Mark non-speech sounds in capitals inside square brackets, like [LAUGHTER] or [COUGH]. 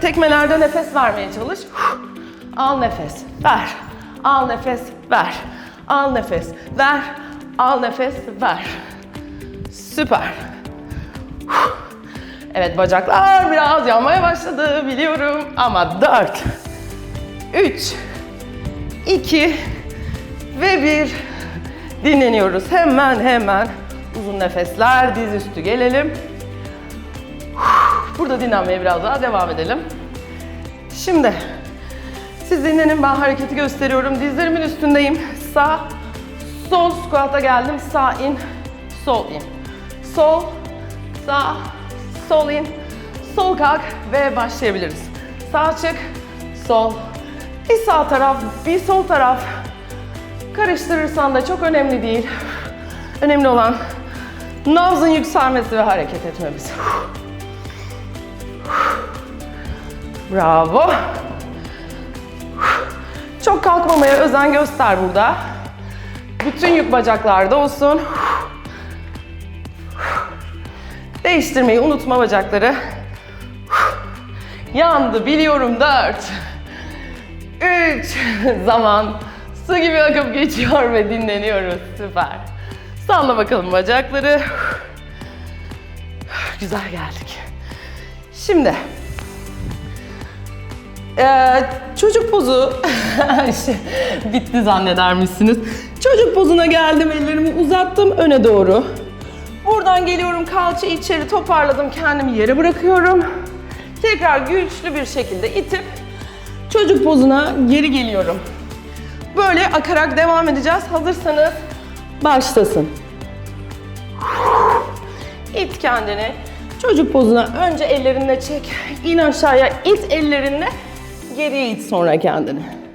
tekmelerde nefes vermeye çalış. Al nefes, ver. Al nefes, ver. Al nefes, ver. Al nefes, ver. Süper. Evet bacaklar biraz yanmaya başladı biliyorum ama 4 3 2 ve 1 dinleniyoruz. Hemen hemen uzun nefesler diz üstü gelelim. Burada dinlenmeye biraz daha devam edelim. Şimdi siz dinlenin ben hareketi gösteriyorum. Dizlerimin üstündeyim. Sağ, sol squat'a geldim. Sağ in, sol in. Sol, sağ, sol in, sol kalk ve başlayabiliriz. Sağ çık, sol. Bir sağ taraf, bir sol taraf. Karıştırırsan da çok önemli değil. Önemli olan nabzın yükselmesi ve hareket etmemiz. Bravo. Çok kalkmamaya özen göster burada. Bütün yük bacaklarda olsun. Değiştirmeyi unutma bacakları. Yandı biliyorum dört. Üç. [LAUGHS] Zaman su gibi akıp geçiyor ve dinleniyoruz. Süper. Salla bakalım bacakları. Güzel geldik. Şimdi ee, çocuk pozu [LAUGHS] şey, bitti zanneder misiniz? Çocuk pozuna geldim, ellerimi uzattım öne doğru. Buradan geliyorum, kalça içeri toparladım, kendimi yere bırakıyorum. Tekrar güçlü bir şekilde itip çocuk pozuna geri geliyorum. Böyle akarak devam edeceğiz. Hazırsanız başlasın. İt kendini. Çocuk pozuna önce ellerinle çek. İn aşağıya it ellerinle. Geriye it sonra kendini.